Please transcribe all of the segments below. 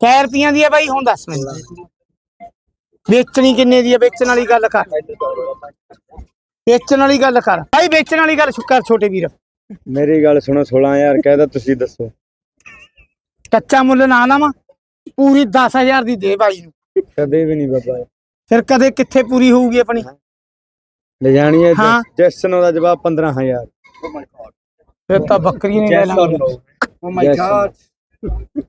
ਕੈ ਰੁਪਈਆਂ ਦੀ ਆ ਬਾਈ ਹੁਣ ਦੱਸ ਮੈਨੂੰ। ਵੇਚਣੀ ਕਿੰਨੇ ਦੀ ਆ? ਵੇਚਣ ਵਾਲੀ ਗੱਲ ਕਰ। ਵੇਚਣ ਵਾਲੀ ਗੱਲ ਕਰ। ਭਾਈ ਵੇਚਣ ਵਾਲੀ ਗੱਲ ਕਰ ਛੋਟੇ ਵੀਰ। ਮੇਰੀ ਗੱਲ ਸੁਣੋ 16000 ਕਹਿਦਾ ਤੁਸੀਂ ਦੱਸੋ। ਕੱਚਾ ਮੁੱਲ ਨਾ ਲਾਵਾਂ ਪੂਰੀ 10000 ਦੀ ਦੇ ਬਾਈ ਨੂੰ। ਕਦੇ ਵੀ ਨਹੀਂ ਬਾਬਾ। ਫਿਰ ਕਦੇ ਕਿੱਥੇ ਪੂਰੀ ਹੋਊਗੀ ਆਪਣੀ? ਲੈ ਜਾਣੀ ਹੈ ਜੈਸਨ ਉਹਦਾ ਜਵਾਬ 15000 ਫਿਰ ਤਾਂ ਬੱਕਰੀ ਨਹੀਂ ਲੈ ਲਾਂਗੇ। ਓ ਮਾਈ ਗਾਡ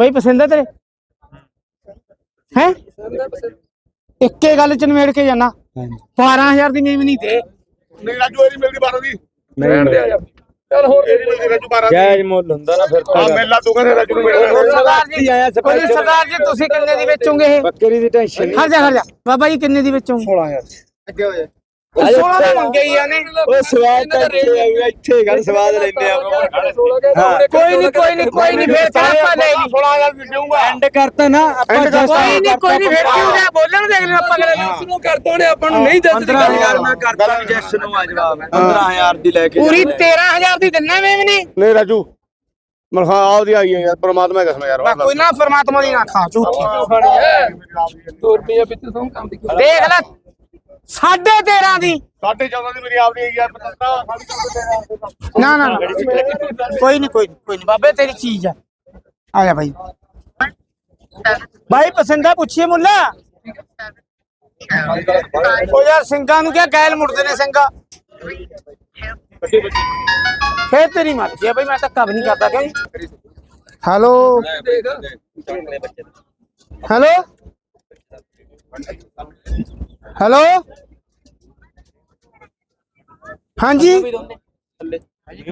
ਬਾਈ ਪਸੰਦ ਹੈ ਤੇਰੇ? ਹੈ? ਇੱਕੇ ਗੱਲ ਚ ਨਿਮੇੜ ਕੇ ਜਾਣਾ ਹਾਂਜੀ। 12000 ਦੀ ਨੀਵ ਨਹੀਂ ਦੇ। ਨਹੀਂ ਰਾਜੂ ਇਹਦੀ ਮਿਲਦੀ 12 ਦੀ। ਨਹੀਂ ਚੱਲ ਹੋਰ ਇਹਦੀ ਮਿਲਦੀ ਰਾਜੂ 12 ਦੀ। ਜਾਇਜ਼ ਮੁੱਲ ਹੁੰਦਾ ਨਾ ਫਿਰ ਆ ਤਾਂ ਮੇਲਾ ਤੂੰ ਕਹਿੰਦੇ ਰਾਜੂ ਨੂੰ ਮਿਲਦਾ। ਸਰਦਾਰ ਜੀ ਆਇਆ ਸਰਦਾਰ ਜੀ ਤੁਸੀਂ ਕਿੰਨੇ ਦੀ ਵੇਚੋਗੇ ਇਹ? ਬੱਕਰੀ ਦੀ ਟੈਨਸ਼ਨ ਨਹੀਂ। ਖੜ ਜਾ ਖੜ ਜਾ। ਬਾਬਾ ਜੀ ਕਿੰਨੇ ਦੀ ਵੇਚੋਗੇ? 16000 ਅੱਗੇ ਹੋ ਜਾ। 16 ਦਾ ਮੰਗੇ ਹੀ ਆ ਨੇ। ਉਹ ਸਵਾਦ ਤਾਂ ਇੱਥੇ ਆਊਗਾ, ਇੱਥੇ ਗੱਲ ਸਵਾਦ ਲੈਂਦੇ ਆ ਹਾਂ। ਕੋਈ ਨਹੀਂ ਕੋਈ ਨਹੀਂ ਕੋਈ ਨਹੀਂ ਫੇਰ ਤਾਂ ਆਪਾਂ ਲੈ ਲਈ 16000 ਦੀ ਦੇਊਂਗਾ ਐਂਡ ਕਰਤਾ ਨਾ ਆਪਾਂ End ਕਰਤਾ। ਕੋਈ ਨਹੀਂ ਕੋਈ ਨਹੀਂ ਫੇਰ ਕੀ ਹੋ ਗਿਆ ਬੋਲਣ ਦੇਖ ਲੈਣਾ ਆਪਾਂ ਅਗਲੇ ਨੂੰ। ਕਰਤਾ ਉਹਨੇ ਆਪਾਂ ਨੂੰ ਨਹੀਂ ਜੱਜ 15000 ਮੈਂ ਕਰਤਾ ਵੀ ਜੈਸ ਨੂੰ ਆ ਜਵਾਬ। 15000 ਦੀ ਲੈ ਕੇ ਪੂਰੀ ਜਾਂਦੇ। 13000 ਦੀ ਦਿੰਨਾ ਮੈਂ ਵੀ ਨਹੀਂ। ਨਹੀਂ ਰਾਜੂ ਮਲਖਾ ਆਉਦੀ ਆਈ ਹੈ ਯਾਰ ਪਰਮਾਤਮਾ ਕਸਮ ਯਾਰ ਕੋਈ ਨਾ ਪਰਮਾਤਮਾ ਦੀ ਨਾ ਖਾ ਝੂਠੀ। 2 ਰੁਪਏ ਪਿੱਛੇ ਸੌਂ ਕੰਮ ਦੀ। ਦੇਖ ਲੈ। 13.5 ਦੀ। ਸਾਢੇ 14 ਦੀ ਮੇਰੀ ਆਪਦੀ ਯਾਰ ਪਤਾ ਨਾ ਨਾ। ਕੋਈ ਨਹੀਂ ਕੋਈ ਨੀ, ਕੋਈ ਨਹੀਂ ਬਾਬੇ ਤੇਰੀ ਚੀਜ਼ ਆ। ਆ ਜਾ ਭਾਈ ਭਾਈ ਪਸੰਦਾ ਪੁੱਛੀਏ ਮੁੱਲਾ। ਉਹ ਯਾਰ ਸਿੰਘਾਂ ਨੂੰ ਕਿਆ ਗੈਲ ਮੁੜਦੇ ਨੇ ਸਿੰਘਾ। ਫੇਰ ਤੇਰੀ ਮਰਜ਼ੀ ਆ ਬਈ ਮੈਂ ਧੱਕਾ ਵੀ ਨਹੀਂ ਕਰਦਾ ਕਿਉਂ? ਹੈਲੋ? ਹੈਲੋ? ਹੈਲੋ? ਹਾਂਜੀ?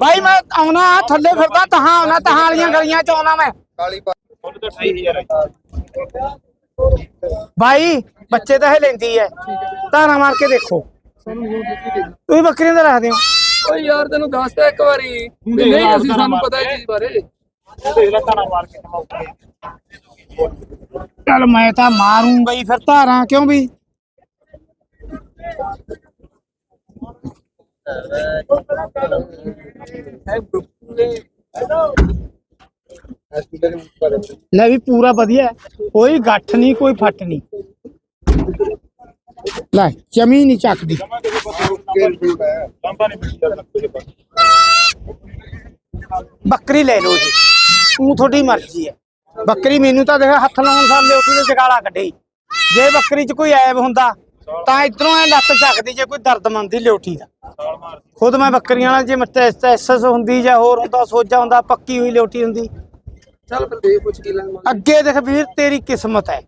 ਭਾਈ ਮੈਂ ਆਉਣਾ ਥੱਲੇ ਫਿਰਦਾ ਤਹਾਂ ਆਉਣਾ ਤਹਾਂ ਵਾਲੀਆਂ ਗਲੀਆਂ ਚ ਆਉਣਾ ਮੈਂ। ਭਾਈ ਬੱਚੇ ਤਾਂ ਇਹ ਲੈਂਦੀ ਐ। ਧਾਰਾ ਮਾਰ ਕੇ ਦੇਖੋ। ਤੁਸੀਂ ਬੱਕਰੀਆਂ ਦਾ ਰੱਖਦੇ ਹੋ? ਓਏ ਯਾਰ ਤੈਨੂੰ ਦੱਸਦਾ ਇੱਕ ਵਾਰੀ। ਨਹੀਂ ਅਸੀਂ ਸਾਨੂੰ ਪਤਾ ਇਹ ਚੀਜ਼ ਬਾਰੇ। ਚੱਲ ਮੈਂ ਤਾਂ ਮਾਰੂੰਗਾ ਹੀ ਫਿਰ ਧਾਰਾਂ ਕਿਉਂ ਵੀ ਲੈ ਵੀ ਪੂਰਾ ਵਧੀਆ ਹੈ। ਕੋਈ ਗੱਠ ਨਹੀਂ ਕੋਈ ਫੱਟ ਨਹੀਂ ਲੈ ਜਮੀ ਨਹੀਂ ਚੱਕਦੀ ਬੱਕਰੀ ਲੈ ਲਓ ਜੀ ਉਹ ਤੁਹਾਡੀ ਮਰਜ਼ੀ ਹੈ ਬੱਕਰੀ ਮੈਨੂੰ ਤਾਂ ਦੇਖ ਹੱਥ ਲਾਉਣ ਸਾਹਮਣੇ ਉੱਥੇ ਤੇ ਜਗਾਲਾ ਕੱਢੇ। ਜੇ ਬੱਕਰੀ 'ਚ ਕੋਈ ਐਬ ਹੁੰਦਾ ਤਾਂ ਇਧਰੋਂ ਐ ਲੱਤ ਚੱਕਦੀ ਜੇ ਕੋਈ ਦਰਦਮੰਦ ਦੀ ਲਿਓਠੀ ਦਾ। ਖੁਦ ਮੈਂ ਬੱਕਰੀਆਂ ਨਾਲ ਜੇ ਮਸਟੈਸਸ ਹੁੰਦੀ ਜਾਂ ਹੋਰ ਹੁੰਦਾ ਸੋਜਾ ਹੁੰਦਾ ਪੱਕੀ ਹੋਈ ਲਿਓਠੀ ਹੁੰਦੀ। ਚੱਲ ਫਿਰ ਦੇ ਪੁੱਛ ਕੀ ਲੈਣਾ। ਅੱਗੇ ਦੇਖ ਵੀਰ ਤੇਰੀ ਕਿਸਮਤ ਹੈ।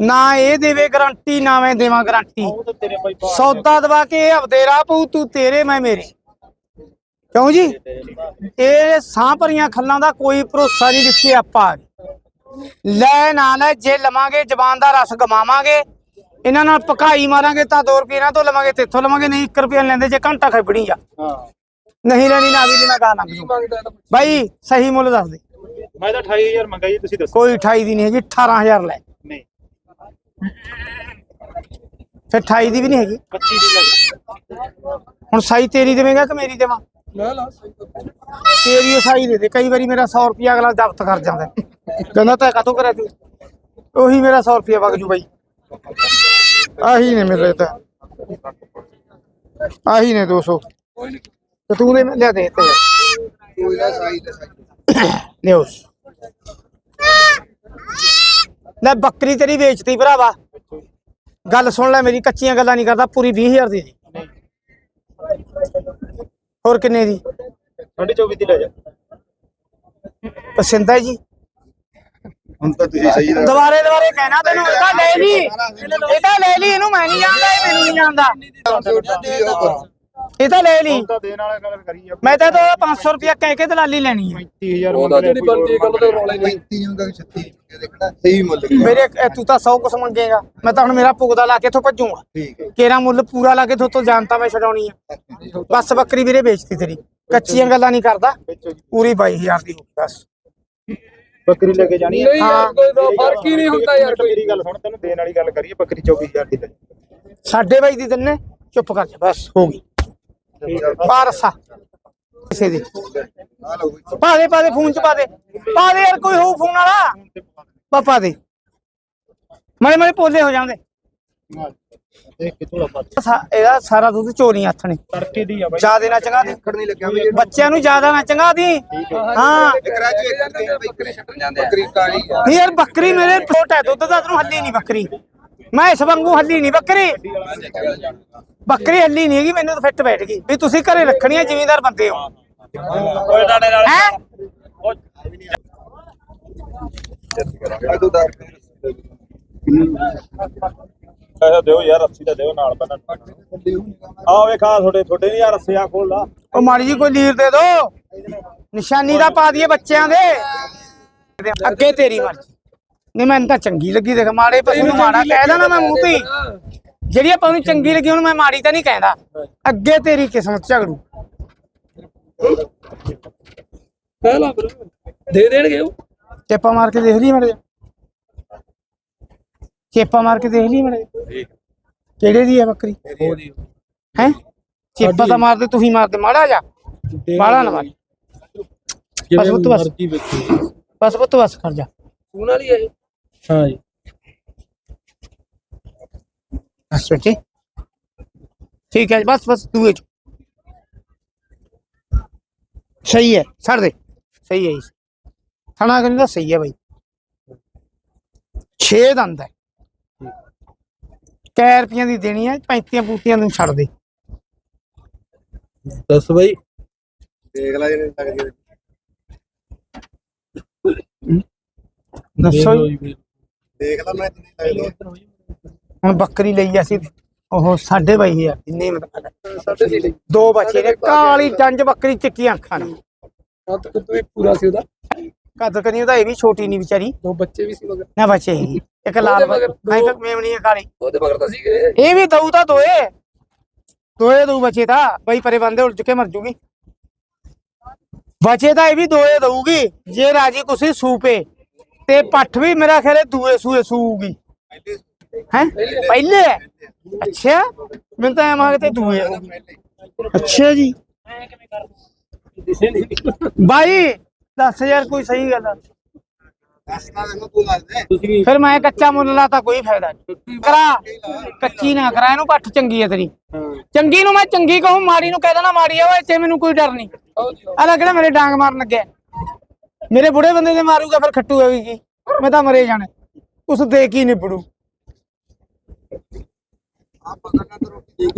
ਨਾ ਇਹ ਦੇਵੇ ਗਾਰੰਟੀ ਨਾ ਮੈਂ ਦੇਵਾਂ ਗਾਰੰਟੀ। ਸੌਦਾ ਦਵਾ ਕੇ ਇਹ ਅਵਦੇਰਾ ਪਊ ਤੂੰ ਤੇਰੇ ਮੈਂ ਮੇਰੇ। ਕਿਉਂ ਜੀ? ਇਹ ਸਾਹ ਭਰੀਆਂ ਖੱਲਾਂ ਦਾ ਕੋਈ ਭਰੋਸਾ ਨਹੀਂ ਦਿੱਤੇ ਆਪਾਂ ਲੈ ਨਾ ਲੈ ਜੇ ਲਵਾਂਗੇ ਜ਼ਬਾਨ ਦਾ ਰਸ ਗਵਾਵਾਂਗੇ ਇਹਨਾਂ ਨਾਲ ਪਕਾਈ ਮਾਰਾਂਗੇ ਤਾਂ 2 ਰੁਪਏ ਇਹਨਾਂ ਤੋਂ ਲਵਾਂਗੇ ਤੇ ਇੱਥੋਂ ਲਵਾਂਗੇ ਨਹੀਂ 1 ਰੁਪਿਆ ਲੈਂਦੇ ਜੇ ਘੰਟਾ ਖੱਬੜੀ ਜਾ ਨਹੀਂ ਲੈਣੀ ਨਾ ਵੀ ਨਾ ਗਾ ਲੰਘ ਜੂ। ਬਾਈ ਸਹੀ ਮੁੱਲ ਦੱਸ ਦੇ। ਮੈਂ ਤਾਂ 28000 ਮੰਗਾ ਜੀ ਤੁਸੀਂ ਦੱਸੋ। ਕੋਈ 28 ਦੀ ਨਹੀਂ ਹੈਗੀ 18000 ਲੈ। ਨਹੀਂ। ਫਿਰ 28 ਦੀ ਵੀ ਨਹੀਂ ਹੈਗੀ। 25 ਦੀ ਲੈ ਹੁਣ ਸਾਈ ਤੇਰੀ ਦੇਵੇਂਗਾ ਕਿ ਮੇਰੀ ਦੇਵਾਂ? ਲੈ ਲਾ ਸਹੀ ਤਾਂ। ਤੇਰੀ ਸਾਈ ਦੇ ਦੇ ਕਈ ਵਾਰੀ ਮੇਰਾ 100 ਰੁਪਿਆ ਅਗਲਾ ਜ਼ਬਤ ਕਰ ਜਾਂਦਾ। ਕਹਿੰਦਾ ਤਾਂ ਕਾਤੋਂ ਕਰਿਆ ਤੂੰ? ਉਹੀ ਮੇਰਾ 100 ਰੁਪਿਆ ਵਗ ਜੂ ਬਾਈ। ਆਹੀ ਨੇ ਮੇਰੇ ਤਾਂ। ਆਹੀ ਨੇ 200 ਤੇ ਤੂੰ ਦੇ ਲਿਆ ਦੇ ਤੇ। ਕੋਈ ਨਾ ਸਾਈ ਤੇ ਸਾਈ ਲਿਓ ਲੈ ਬੱਕਰੀ ਤੇਰੀ ਵੇਚਤੀ ਭਰਾਵਾ। ਗੱਲ ਸੁਣ ਲੈ ਮੇਰੀ ਕੱਚੀਆਂ ਗੱਲਾਂ ਨਹੀਂ ਕਰਦਾ ਪੂਰੀ 20000 ਦੀ ਦੀ। ਹੋਰ ਕਿੰਨੇ ਦੀ? 24 ਦੀ ਲੈ ਜਾ। ਪਸੰਦ ਹੈ ਜੀ। ਹੁਣ ਤਾਂ ਤੁਸੀਂ ਸਹੀ ਦੁਬਾਰੇ ਦੁਬਾਰੇ ਕਹਿਣਾ ਤੈਨੂੰ ਇਹ ਤਾਂ ਲੈ ਲਈ। ਇਹ ਤਾਂ ਲੈ ਲਈ ਇਹਨੂੰ ਮੈਂ ਨਹੀਂ ਜਾਣਦਾ ਇਹ ਮੈਨੂੰ ਨਹੀਂ ਜਾਣਦਾ। ਇਹ ਤਾਂ ਲੈ ਲਈ। ਤਾਂ ਦੇਣ ਵਾਲਾ ਗੱਲ ਕਰੀ ਆ। ਮੈਂ ਤਾਂ ਤਾਂ 500 ਰੁਪਇਆ ਕਹਿ ਕੇ ਦਲਾਲੀ ਲੈਣੀ ਹੈ 35000 ਉਹਦਾ ਜਿਹੜੀ ਬਣਦੀ ਗੱਲ ਤੇ ਰੌਲੇ ਨਹੀਂ। 35 ਹੁੰਦਾ ਕਿ 36 ਦੇਖਣਾ ਸਹੀ ਮੁੱਲ ਮੇਰੇ ਇਹ ਤੂੰ ਤਾਂ 100 ਕੁਛ ਮੰਗੇਗਾ। ਮੈਂ ਤਾਂ ਹੁਣ ਮੇਰਾ ਪੁਗਦਾ ਲਾ ਕੇ ਇੱਥੋਂ ਭੱਜੂਗਾ। ਠੀਕ ਹੈ। ਕੇਰਾ ਮੁੱਲ ਪੂਰਾ ਲਾ ਕੇ ਤੋਂ ਜਾਣਤਾ ਮੈਂ ਛਡਾਉਣੀ ਆ। ਬਸ ਬੱਕਰੀ ਵੀਰੇ ਵੇਚਤੀ ਤੇਰੀ। ਕੱਚੀਆਂ ਗੱਲਾਂ ਨਹੀਂ ਕਰਦਾ। ਪੂਰੀ 22000 ਦੀ ਬਸ। ਬੱਕਰੀ ਲੈ ਕੇ ਜਾਣੀ ਨਹੀਂ ਯਾਰ ਕੋਈ ਫ਼ਰਕ ਹੀ ਨਹੀਂ ਹੁੰਦਾ ਯਾਰ ਕੋਈ। ਮੇਰੀ ਗੱਲ ਸੁਣ ਤੈਨੂੰ ਦੇਣ ਵਾਲੀ ਗੱਲ ਕਰੀਏ ਬੱਕਰੀ 24000 ਦੀ ਲੈ। ਸਾਡੇ ਬਾਈ ਦੀ ਦਿੰਨੇ ਚੁੱਪ ਕਰ ਜਾ ਬਸ ਹੋ ਗਈ। ਪਾਰਸਾ। ਕਿਸੇ ਦੀ। ਆ ਲਓ ਬਈ। ਪਾ ਦੇ ਪਾ ਦੇ ਫੋਨ ਚ ਪਾ ਦੇ। ਪਾ ਦੇ ਯਾਰ ਕੋਈ ਹੋਊ ਫੋਨ ਵਾਲਾ। ਪਾ ਪਾ ਦੇ। ਮਾਰੇ ਮਾਰੇ ਪੋਲੇ ਹੋ ਜਾਂਦੇ। ਦੇਖ ਕੇ ਥੋੜਾ ਪਾ ਸਾ- ਇਹਦਾ ਸਾਰਾ ਦੁੱਧ ਚੋਰੀ ਹੱਥ ਨੇ। ਤੜਕੇ ਦੀ ਆ ਬਾਈ। ਜਿਆਦੇ ਨਾ ਚੰਗਾ ਦੀ। ਬੱਚਿਆਂ ਨੂੰ ਜ਼ਿਆਦਾ ਨਾ ਚੰਗਾ ਦੀ। ਹਾਂ। ਬੱਕਰੀ ਨਹੀਂ ਯਾਰ ਮੇਰੇ ਫੋਟ ਹੈ। ਦੁੱਧ ਦਾ ਤੈਨੂੰ ਹੱਲੀ ਨਹੀਂ ਬੱਕਰੀ। ਮੈਂ ਇਸ ਵਾਂਗੂ ਹੱਲੀ ਨਹੀਂ ਬੱਕਰੀ। ਬੱਕਰੀ ਹੱਲੀ ਨਹੀਂ ਹੈਗੀ ਮੈਨੂੰ ਤਾਂ ਫਿੱਟ ਬੈਠ ਗਈ। ਵੀ ਤੁਸੀਂ ਘਰੇ ਰੱਖਣੀ ਹੈ ਜ਼ਿਮੀਂਦਾਰ ਬੰਦੇ ਹੋ। ਓਏ ਡਾਣੇ ਨਾਲ ਹੈ? ਤੂੰ ਦੱਸ ਪੈਸਾ ਦਿਓ ਯਾਰ 80 ਦਾ ਦਿਓ ਨਾਲ ਬੰਨਣ ਆ ਵੇਖਾ ਤੁਹਾਡੇ ਤੁਹਾਡੇ ਨਹੀਂ ਯਾਰ ਰੱਸਿਆ ਖੋਲ ਲਾ। ਉਹ ਮਾੜੀ ਜੀ ਕੋਈ ਲੀਰ ਦੇ ਦੋ। ਨਿਸ਼ਾਨੀ ਦਾ ਪਾ ਦਈਏ ਬੱਚਿਆਂ ਦੇ। ਅੱਗੇ ਤੇਰੀ ਮਰਜ਼ੀ। ਨਹੀਂ ਮੈਨੂੰ ਤਾਂ ਚੰਗੀ ਲੱਗੀ ਦੇਖ ਮਾੜੇ ਪਸ਼ੂ ਨੂੰ ਮਾੜਾ ਕਹਿ ਦੇਣਾ ਮੈਂ ਮੂੰਹ ਤੇ। ਹੀ। ਜਿਹੜੀ ਆਪਾਂ ਨੂੰ ਚੰਗੀ ਲੱਗੀ ਉਹਨੂੰ ਮੈਂ ਮਾੜੀ ਤਾਂ ਨਹੀਂ ਕਹਿੰਦਾ ਅੱਗੇ ਤੇਰੀ ਕਿਸਮਤ ਝਗੜੂ। ਪਹਿਲਾ ਦੇ ਦੇਣਗੇ ਉਹ? ਚੇਪਾ ਮਾਰ ਕੇ ਦੇਖ ਲਈ ਮੜੇ ਚੇਪਾ ਮਾਰ ਕੇ ਦੇਖ ਲਈ ਮੜੇ ਕਿਹੜੇ ਦੀ ਹੈ ਬੱਕਰੀ? ਹੈ? ਚੇਪਾ ਤਾਂ ਮਾਰਦੇ ਤੁਸੀਂ ਮਾਰਦੇ ਮਾੜਾ ਜਾ ਬਾਲਾ ਨਾ ਮਾਰ ਬਸ ਪੁੱਤ ਬਸ। ਬਸ ਪੁੱਤ ਬਸ ਕਰ ਜਾ। ਸੂਣ ਵਾਲੀ ਹੈ ਇਹ? ਹਾਂ ਜੀ ਠੀਕ ਹੈ ਬਸ ਬਸ ਦੂਏ ਚ। ਸਹੀ ਹੈ ਛੱਡ ਦੇ। ਸਹੀ ਹੈ ਜੀ। ਥਣਾ ਕਹਿੰਦਾ ਸਹੀ ਹੈ ਬਾਈ। 6 ਦੰਦ ਹੈ। ਕੈ ਰੁਪਈਆਂ ਦੀ ਦੇਣੀ ਹੈ 35 ਪੂਤੀਆਂ ਨੂੰ ਛੱਡ ਦੇ। ਦੱਸ ਬਾਈ। ਦੇਖ ਲੈ ਜਿਹਨੇ ਲੱਗਦੀ ਦੱਸੋ ਜੀ। ਦੇਖ ਲੈ ਮੈਂ ਜਿੰਨੀ ਲੱਗਦੀ ਹੁਣ ਬੱਕਰੀ ਲਈ ਅਸੀਂ ਉਹ ਸਾਢੇ ਬਾਈ ਹਜ਼ਾਰ। ਇੰਨੇ ਮਤਲਬ ਸਾਡੇ ਸੀ ਲਈ ਦੋ ਬੱਚੇ ਨੇ ਕਾਲੀ ਟੰਜ ਬੱਕਰੀ ਚਿੱਟੀਆਂ ਅੱਖਾਂ ਨੇ ਹੱਥ ਕੁੱਤ ਵੀ ਪੂਰਾ ਸੀ ਉਹਦਾ। ਕਦ ਕਰੀ ਉਹਦਾ ਇਹ ਵੀ ਛੋਟੀ ਨਹੀਂ ਵਿਚਾਰੀ। ਦੋ ਬੱਚੇ ਵੀ ਸੀ ਮਗਰ। ਨਾ ਬੱਚੇ ਹੈਗੀ ਇੱਕ ਲਾਲ ਉਹਦੇ ਮਗਰ ਮੈਂ ਦੋ- ਮੇਮਣੀ ਹੈ ਕਾਲੀ। ਉਹਦੇ ਮਗਰ ਤਾਂ ਸੀਗੇ। ਇਹ ਵੀ ਦਊ ਤਾਂ ਦੋਏ। ਦੋਏ ਦਊ ਬਚੇ ਤਾਂ ਬਈ ਪਰੇ ਬੰਦੇ ਉਲਝ ਕੇ ਮਰ ਜੂਗੀ। ਬਚੇ ਤਾਂ ਇਹ ਵੀ ਦੋਏ ਦਊਗੀ ਜੇ ਰਾਜੀ ਕੁਸੀ ਸੂਪੇ। ਤੇ ਪੱਠ ਵੀ ਮੇਰਾ ਖਿਆਲ ਦੂਏ ਸੂਏ ਸੂਗੀ ਹੈ? ਪਹਿਲੇ? ਅੱਛਾ। ਮੈਨੂੰ ਤਾਂ ਐਂ ਤੇ ਦੂਏ ਅੱਛਾ ਜੀ। ਬਾਈ, ਦੱਸ ਕੋਈ ਸਹੀ ਗੱਲ ਆ। ਫਿਰ ਮੈਂ ਕੱਚਾ ਮੁੱਲ ਲਾਤਾ, ਕੋਈ ਫਾਇਦਾ ਨਹੀਂ। ਕਰਾ। ਕੱਚੀ ਨਾ ਕਰਾ, ਇਹਨੂੰ ਪੱਠ ਚੰਗੀ ਹੈ ਤੇਰੀ। ਚੰਗੀ ਨੂੰ ਮੈਂ ਚੰਗੀ ਕਹੂੰ, ਮਾੜੀ ਨੂੰ ਕਹਿ ਦੇਣਾ, ਮਾੜੀ ਆ ਓਏ ਇੱਥੇ ਮੈਨੂੰ ਕੋਈ ਡਰ ਨਹੀਂ। ਆਲਾ ਕਿਹੜਾ ਮੇਰੇ ਡਾਂਗ ਮਾਰਨ ਲੱਗਿਆ। ਮੇਰੇ ਬੁੜੇ ਬੰਦੇ ਦੇ ਮਾਰੂਗਾ ਫਿਰ ਖੱਟੂ ਹੋਵੇਗੀ ਮੈਂ ਤਾਂ ਮਰੇ ਜਾਣਾ। ਉਸ ਦੇ ਕੀ ਨਿਬੜੂ?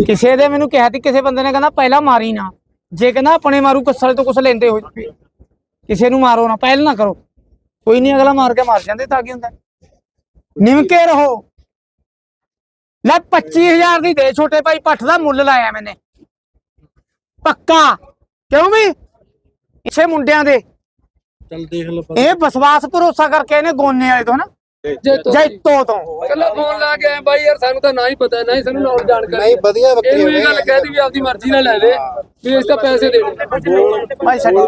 ਕਿਸੇ ਦੇ ਮੈਨੂੰ ਕਿਹਾ ਸੀ ਕਿਸੇ ਬੰਦੇ ਨੇ ਕਹਿੰਦਾ ਪਹਿਲਾਂ ਮਾਰੀ ਨਾ। ਜੇ ਕਹਿੰਦਾ ਆਪਣੇ ਮਾਰੂ ਕਸਲੇ ਤੋਂ ਕੁਛ ਲੈਂਦੇ ਹੋ ਕਿਸੇ ਨੂੰ ਮਾਰੋ ਨਾ ਪਹਿਲ ਨਾ ਕਰੋ। ਕੋਈ ਨਹੀਂ ਅਗਲਾ ਮਾਰ ਕੇ ਮਾਰ ਜਾਂਦੇ ਤਾਂ ਕੀ ਹੁੰਦਾ? ਨਿਮਕੇ ਰਹੋ। ਲੈ 25000 ਦੀ ਦੇ ਛੋਟੇ ਭਾਈ ਪੱਠ ਦਾ ਮੁੱਲ ਲਾਇਆ ਮੈਨੇ। ਪੱਕਾ? ਕਿਉਂ ਵੀ? ਇਸੇ ਮੁੰਡਿਆਂ ਦੇ। ਚੱਲ ਦੇਖ ਲਓ ਇਹ ਵਿਸ਼ਵਾਸ ਭਰੋਸਾ ਕਰਕੇ ਇਹਨੇ ਗੋਨੇ ਵਾਲੇ ਤੋਂ ਨਾ ਜੇ ਤੋਂ ਜੈਤੋ ਤੋਂ। ਕੱਲਾ ਫੋਨ ਲਾ ਕੇ ਆਏ ਬਾਈ ਯਾਰ ਸਾਨੂੰ ਤਾਂ ਨਾ ਹੀ ਪਤਾ ਨਾ ਹੀ ਸਾਨੂੰ ਨਾਲ ਜਾਣਕਾਰੀ। ਨਹੀਂ ਵਧੀਆ ਬੱਕਰੀ ਇਹ ਗੱਲ ਕਹਿਦੀ ਵੀ ਆਪਦੀ ਮਰਜ਼ੀ ਨਾਲ ਲੈ ਲੈ ਵੀ ਇਸ ਤਾਂ ਪੈਸੇ ਦੇਣੇ ਭਾਈ ਛੱਡ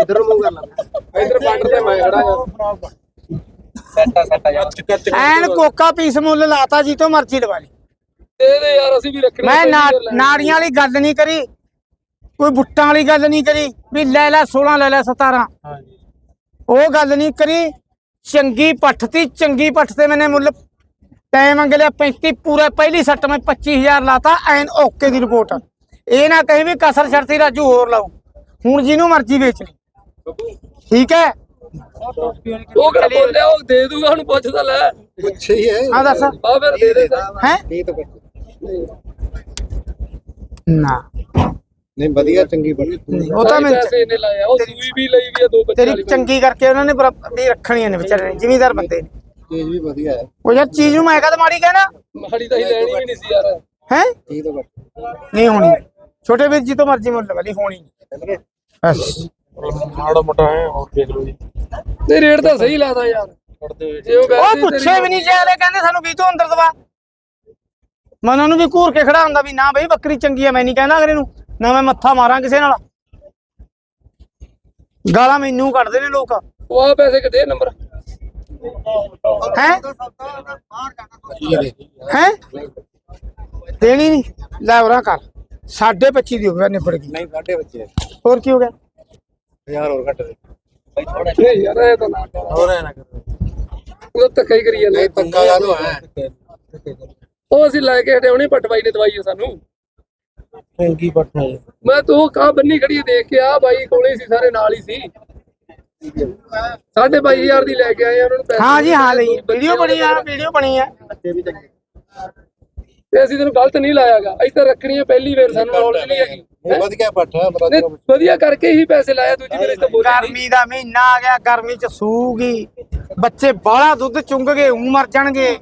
ਇਧਰ ਮੂੰਹ ਕਰ ਲੈ। ਇਧਰ ਬਾਰਡਰ ਤੇ ਮੈਂ ਖੜਾ ਹਾਂ। ਐਨ ਕੋਕਾ ਪੀਸ ਮੁੱਲ ਲਾਤਾ ਜੀ ਤੋਂ ਮਰਜ਼ੀ ਲਵਾ ਲਈ। ਦੇ ਦੇ ਯਾਰ ਅਸੀਂ ਵੀ ਰੱਖਣੇ ਮੈਂ। ਨਾੜੀਆਂ ਵਾਲੀ ਗੱਲ ਨਹੀਂ ਕਰੀ। ਕੋਈ ਬੁੱਟਾਂ ਵਾਲੀ ਗੱਲ ਨਹੀਂ ਕਰੀ ਵੀ ਲੈ ਲੈ 16 ਲੈ ਲੈ 17 ਉਹ ਗੱਲ ਨਹੀਂ ਕਰੀ ਚੰਗੀ ਪੱਠ ਤੀ ਚੰਗੀ ਪੱਠ ਤੇ ਮੈਨੇ ਮੁੱਲ ਟਾਈਮ ਮੰਗ ਲਿਆ 35 ਪੂਰਾ ਪਹਿਲੀ ਸੱਟ ਮੈਂ 25000 ਲਾਤਾ ਐਨ ਓਕੇ ਦੀ ਰਿਪੋਰਟ। ਇਹ ਨਾ ਕਹੀ ਵੀ ਕਸਰ ਛੜਤੀ ਰਾਜੂ ਹੋਰ ਲਾਉ ਹੁਣ ਜਿਹਨੂੰ ਮਰਜ਼ੀ ਵੇਚ ਲਈ ਠੀਕ ਹੈ? ਉਹ ਕਿਹੜਾ ਬੋਲਿਆ ਉਹ ਦੇ ਦੂਗਾ ਉਹਨੂੰ ਪੁੱਛਦਾ ਲੈ। ਪੁੱਛੇ ਹੀ। ਹੈ ਆ ਦੱਸ। ਆ ਫਿਰ ਦੇ ਦੇ। ਹੈ। ਨਾ। ਨਹੀਂ ਵਧੀਆ ਚੰਗੀ ਬੱਕਰੀ ਉਹ ਤਾਂ ਮੈਂ ਪੈਸੇ ਇਹਨੇ ਲਾਏ ਆ ਉਹ ਸੂਈ ਵੀ ਲਈ ਵੀ ਆ ਦੋ ਬੱਚੇ ਤੇਰੀ ਚੰਗੀ ਕਰਕੇ ਉਹਨਾਂ ਨੇ ਬਰਾ- ਵੀ ਰੱਖਣੀਆਂ ਨੇ ਵਿਚਾਰੇ ਨੇ ਜ਼ਿਮੀਦਾਰ ਬੰਦੇ ਨੇ। ਚੀਜ਼ ਵੀ ਵਧੀਆ ਹੈ। ਉਹ ਯਾਰ ਚੀਜ਼ ਨੂੰ ਮੈਂ ਕਦ ਮਾੜੀ ਕਹਿਣਾ। ਮਾੜੀ ਤਾਂ ਹੀ ਲੈਣੀ ਵੀ ਨਹੀਂ ਸੀ ਯਾਰ। ਹੈ? ਤਾਂ ਨਹੀਂ ਹੋਣੀ। ਛੋਟੇ ਵੀਰ ਜੀ ਤੋਂ ਮਰਜ਼ੀ ਮੁੱਲ ਵਾਲੀ ਹੋਣੀ। ਨਹੀਂ। ਬਸ। ਮਾੜਾ ਮੋਟਾ ਹੈ ਹੋਰ ਦੇਖ ਲਓ ਜੀ। ਤੇ ਰੇਟ ਤਾਂ ਸਹੀ ਲਾਦਾ ਯਾਰ। ਜੇ ਉਹ ਉਹ ਵੈਸੇ ਪੁੱਛੇ ਵੀ ਨਹੀਂ ਚਾਹਲੇ ਕਹਿੰਦੇ ਸਾਨੂੰ ਵੀ ਤੋਂ ਅੰਦਰ ਦਵਾ। ਮੈਂ ਉਹਨਾਂ ਨੂੰ ਵੀ ਘੂਰ ਕੇ ਖੜਾ ਹੁੰਦਾ ਵੀ ਨਾ ਬਈ ਬੱਕਰੀ ਚੰਗੀ ਆ ਮੈਂ ਨਹੀਂ ਕਹਿੰਦਾ ਅਗਲੇ ਨੂੰ। ਨਾ ਮੈਂ ਮੱਥਾ ਮਾਰਾਂ ਕਿਸੇ ਨਾਲ। ਗਾਲਾਂ ਮੈਨੂੰ ਕੱਢਦੇ ਨੇ ਲੋਕ। ਉਹ ਆ ਪੈਸੇ ਕਿੱਥੇ ਨੰਬਰ? ਹੈ? ਹੈ? ਦੇਣੀ ਨਹੀਂ। ਲੈ ਉਰਾ ਕਰ। ਸਾਢੇ 25 ਦੀ ਹੋ ਗਿਆ ਨਿਬੜ ਗਈ। ਨਹੀਂ ਸਾਡੇ ਬੱਚੇ ਹੋਰ ਕੀ ਹੋ ਗਿਆ? ਹਜ਼ਾਰ ਹੋਰ ਘੱਟ ਦੇ। ਨਹੀਂ ਯਾਰ ਇਹ ਤਾਂ ਨਾ। ਹੋਰ ਐ ਨਾ ਕਰੋ। ਉਹ ਤਾਂ ਧੱਕਾ ਹੀ ਕਰੀ ਜਾਂਦੇ ਨਹੀਂ ਪੱਕਾ ਗੱਲ ਹੈ ਉਹ ਅਸੀਂ ਲੈ ਕੇ ਹਟੇ ਪਟਵਾਈ ਨੇ ਦਵਾਈ ਸਾਨੂੰ। ਕੀ ਪੱਟਣਾ ਹੈ ਮੈਂ ਤੂੰ ਕਾ ਬੰਨੀ ਖੜੀ ਦੇਖ ਕੇ ਆ ਬਾਈ ਕੋਲੇ ਸੀ ਸਾਰੇ ਨਾਲ ਹੀ ਸੀ। ਬਾਈ ਹਜ਼ਾਰ ਦੀ ਲੈ ਕੇ ਆਏ ਆ ਉਹਨਾਂ ਨੂੰ ਪੈਸੇ ਹਾਂ ਜੀ ਹਾਂ ਲਈ। ਵੀਡੀਓ ਬਣੀ ਆ ਵੀਡੀਓ ਬਣੀ ਆ। ਤੇ ਅਸੀਂ ਤੈਨੂੰ ਗਲਤ ਨਹੀਂ ਲਾਇਆਗਾ। ਅਸੀਂ ਤਾਂ ਰੱਖਣੀ ਹੈ ਪਹਿਲੀ ਵਾਰ ਸਾਨੂੰ ਨੌਲੇਜ ਨਹੀਂ ਹੈਗੀ। ਹੈਂ? ਵਧੀਆ ਪੱਟਾ ਨਹੀਂ, ਵਧੀਆ ਕਰਕੇ ਹੀ ਪੈਸੇ ਲਾਇਆ ਦੂਜੀ ਵਾਰ ਇਸ ਤਾਂ ਬੋਲੀ ਗਰਮੀ ਦਾ ਮਹੀਨਾ ਆ ਗਿਆ ਗਰਮੀ ਚ ਸੂਗੀ। ਬੱਚੇ ਬਾਹਲਾ ਦੁੱਧ ਚੁੰਗ ਗਏ ਉਂ ਮਰ ਜਾਣਗੇ।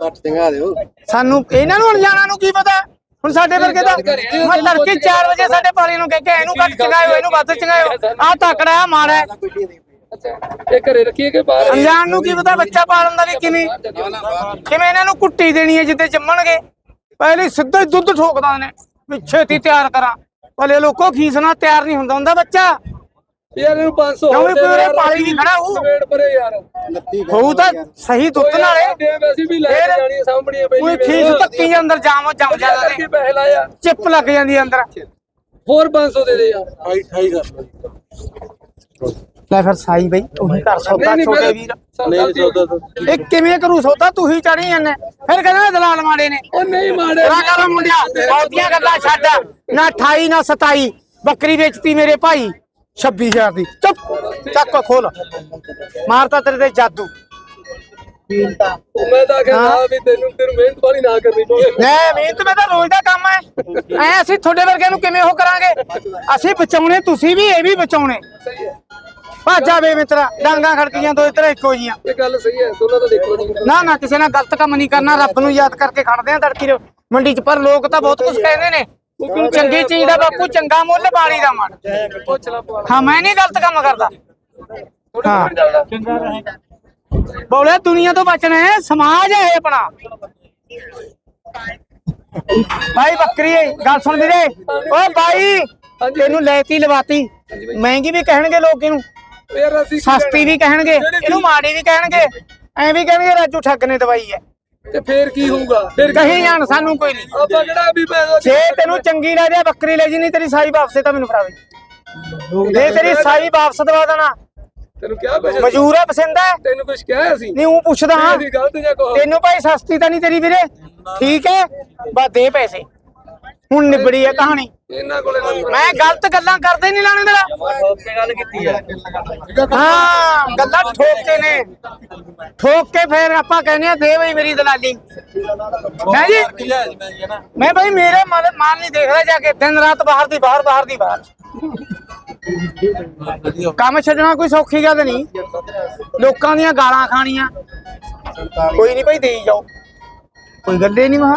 ਕੱਟ ਚੰਗਾ ਦਿਓ। ਸਾਨੂੰ ਇਹਨਾਂ ਨੂੰ ਅਣਜਾਣਾ ਨੂੰ ਕੀ ਪਤਾ? ਹੁਣ ਸਾਡੇ ਵਰਗੇ ਦਾ ਮੈਂ ਤੜਕੇ 4 ਵਜੇ ਸਾਡੇ ਪਾਲੀ ਨੂੰ ਕਹਿ ਕੇ ਇਹਨੂੰ ਘੱਟ ਚੰਗਾਇਓ ਇਹਨੂੰ ਵੱਧ ਚੰਗਾਇਓ ਆ ਤਕੜਾ ਆ ਮਾੜਾ ਹੈ। ਅੱਛਾ ਇਹ ਘਰੇ ਰੱਖੀਏ ਕਿ ਬਾਹਰ ਅਣਜਾਣ ਨੂੰ ਕੀ ਪਤਾ ਬੱਚਾ ਪਾਲਣ ਦਾ ਵੀ ਕਿਵੇਂ? ਕਿਵੇਂ ਇਹਨਾਂ ਨੂੰ ਕੁੱਟੀ ਦੇਣੀ ਹੈ ਜਿੱਦੇ ਜੰਮਣਗੇ? ਪਹਿਲੇ ਸਿੱਧਾ ਹੀ ਦੁੱਧ ਠੋਕਦਾ ਨੇ ਪਿੱਛੇ ਤੀ ਤਿਆਰ ਕਰਾਂ। ਭਲੇ ਲੋਕੋ ਖੀਸ ਨਾਲ ਤਿਆਰ ਨਹੀਂ ਹੁੰਦਾ ਹੁੰਦਾ ਬੱਚਾ। ਯਾਰ ਇਹਨੂੰ 500 ਕਿਉਂ ਯਾਰ, ਪਾਲੀ ਵੀ ਖੜਾ ਹੋਊ। ਵੇਟ ਪਰੇ ਯਾਰ। ਹੋਊ ਤਾਂ ਸਹੀ ਦੁੱਧ ਨਾਲੇ ਵੈਸੇ ਵੀ ਲੈ ਕੇ ਜਾਣੀ ਆ ਸਾਹਮਣੇ ਪਹਿਲੀ ਕੋਈ ਖੀਸ ਧੱਕੀ ਅੰਦਰ ਜਾਮ ਜੰਮ ਜਾਂਦਾ ਤੇ ਪੈਸੇ ਲਾਇਆ ਚਿੱਪ ਲੱਗ ਜਾਂਦੀ ਅੰਦਰ। ਹੋਰ 500 ਦੇ ਦੇ ਯਾਰ। ਠਾਈ ਠਾਈ ਕਰ ਲਓ। ਲੈ ਫਿਰ ਸਾਈ ਬਈ ਤੂੰ ਹੀ ਕਰ ਸੌਦਾ ਨਹੀਂ, ਛੋਟੇ ਵੀਰ। ਨਹੀਂ ਸੌਦਾ ਤਾਂ ਇਹ ਕਿਵੇਂ ਕਰੂ ਸੌਦਾ? ਤੂੰ ਹੀ ਚੜੀ ਜਾਂਦੇ। ਫਿਰ ਕਹਿੰਦਾ ਦਲਾਲ ਮਾੜੇ ਨੇ। ਉਹ ਨਹੀਂ ਮਾੜੇ। ਤੇਰਾ ਕਰ ਮੁੰਡਿਆ ਬਹੁਤੀਆਂ ਗੱਲਾਂ ਛੱਡ। ਨਾ 28 ਨਾ 27 ਬੱਕਰੀ ਵੇਚਤੀ ਮੇਰੇ ਭਾਈ। 26000 ਦੀ। ਚੁੱਪ ਚੱਕ ਖੋਲ। ਮਾਰਤਾ ਤੇਰੇ ਤੇ ਜਾਦੂ। ਮੈਂ ਤਾਂ ਕਹਿੰਦਾ ਵੀ ਤੈਨੂੰ ਤੈਨੂੰ ਮਿਹਨਤ ਵਾਲੀ ਨਾ ਕਰਨੀ ਪਵੇ। ਲੈ ਮਿਹਨਤ ਮੈਂ ਤਾਂ ਰੋਜ਼ ਦਾ ਕੰਮ ਹੈ ਐ ਅਸੀਂ ਤੁਹਾਡੇ ਵਰਗਿਆਂ ਨੂੰ ਕਿਵੇਂ ਉਹ ਕਰਾਂਗੇ? ਅਸੀਂ ਬਚਾਉਣੇ ਤੁਸੀਂ ਵੀ ਇਹ ਵੀ ਬਚਾਉਣੇ। ਸਹੀ ਹੈ ਭਾਜਾ ਵੇ ਮਿੱਤਰਾ ਡਾਂਗਾ ਖੜਕੀਆਂ ਦੋ ਇਤਰ ਇੱਕੋ ਜੀਆਂ। ਇਹ ਗੱਲ ਸਹੀ ਹੈ ਦੋਨਾਂ ਦਾ ਦੇਖੋ ਜੀ। ਨਾ ਨਾ ਕਿਸੇ ਨਾਲ ਗਲਤ ਕੰਮ ਨਹੀਂ ਕਰਨਾ ਰੱਬ ਨੂੰ ਯਾਦ ਕਰਕੇ ਖੜਦੇ ਆ ਤੜਕੀ ਮੰਡੀ 'ਚ ਪਰ ਲੋਕ ਤਾਂ ਬਹੁਤ ਕੁਝ ਕਹਿੰਦੇ ਨੇ। ਚੰਗੀ ਚੀਜ਼ ਦਾ ਬਾਪੂ ਚੰਗਾ ਮੁੱਲ ਬਾਣੀ ਦਾ ਮਨ ਹਾਂ ਮੈਂ ਨਹੀਂ ਗਲਤ ਕੰਮ ਕਰਦਾ। ਹਾਂ। ਬੋਲੇ ਦੁਨੀਆ ਤੋਂ ਬਚਣਾ ਹੈ ਸਮਾਜ ਹੈ ਇਹ ਆਪਣਾ। ਭਾਈ ਬੱਕਰੀ ਹੈ, ਗੱਲ ਸੁਣ ਵੀਰੇ। ਓ ਭਾਈ ਤੈਨੂੰ ਲੈਤੀ ਲਵਾਤੀ। ਮਹਿੰਗੀ ਵੀ ਕਹਿਣਗੇ ਲੋਕ ਇਹਨੂੰ। ਸਸਤੀ ਵੀ ਕਹਿਣਗੇ। ਇਹਨੂੰ ਮਾੜੀ ਵੀ ਕਹਿਣਗੇ। ਐਂ ਵੀ ਕਹਿਣਗੇ ਰਾਜੂ ਠੱਗ ਨੇ ਦਵਾਈ ਹੈ? ਤੇ ਫੇਰ ਕੀ ਹੋਊਗਾ? ਫੇਰ ਕਹੀ ਜਾਣ ਸਾਨੂੰ ਕੋਈ ਨਹੀਂ। ਆਪਾਂ ਕਿਹੜਾ ਵੀ ਪੈਸਾ ਜੇ ਤੈਨੂੰ ਚੰਗੀ ਲੱਗਦੀ ਆ ਬੱਕਰੀ ਲੈ ਜੀ ਨਹੀਂ ਤੇਰੀ ਸਾਈ ਵਾਪਸ ਤਾਂ ਮੈਨੂੰ ਫੜਾ ਦੇ। ਜੇ ਤੇਰੀ ਸਾਈ ਵਾਪਸ ਦਵਾ ਦੇਣਾ। ਤੈਨੂੰ ਕਿਹਾ ਕੁਛ ਮਜੂਰ ਹੈ ਪਸੰਦ ਹੈ ਤੈਨੂੰ ਕੁਝ ਕਿਹਾ ਸੀ? ਨਹੀਂ ਉਹ ਪੁੱਛਦਾ। ਹਾਂ ਤੈਨੂੰ ਭਾਈ ਸਸਤੀ ਤਾਂ ਨਹੀਂ ਤੇਰੀ ਵੀਰੇ। ਠੀਕ ਹੈ ਬਸ ਦੇ ਪੈਸੇ। ਹੁਣ ਨਿਬੜੀ ਹੈ ਕਹਾਣੀ। ਇਹਨਾਂ ਕੋਲੇ ਨਾ ਮੈਂ ਗਲਤ ਗੱਲਾਂ ਕਰਦੇ ਨਹੀਂ ਲਾਣੇ ਤੇਰਾ। ਠੋਕ ਕੇ ਗੱਲ ਕੀਤੀ ਹੈ ਹਾਂ ਗੱਲਾਂ ਠੋਕ ਕੇ ਨੇ। ਠੋਕ ਕੇ ਫਿਰ ਆਪਾਂ ਕਹਿੰਦੇ ਆ ਦੇ ਬਈ ਮੇਰੀ ਦਲਾਲੀ। ਹੈ ਜੀ? ਮੈਂ ਭਾਈ ਮੇਰੇ ਮਾਲ ਮਾਲ ਨਹੀਂ ਦੇਖਦਾ ਜਾ ਕੇ ਦਿਨ ਰਾਤ ਬਾਹਰ ਦੀ ਬਾਹਰ ਬਾਹਰ ਦੀ ਬਾਹਰ। ਕੰਮ ਛੱਡਣਾ ਕੋਈ ਸੌਖੀ ਗੱਲ ਨਹੀਂ ਲੋਕਾਂ ਦੀਆਂ ਗਾਲਾਂ ਖਾਣੀਆਂ। ਕੋਈ ਨਹੀਂ ਭਾਈ ਦੇਈ ਜਾਓ। ਕੋਈ ਗੱਲੇ ਨਹੀਂ ਮਹਾ।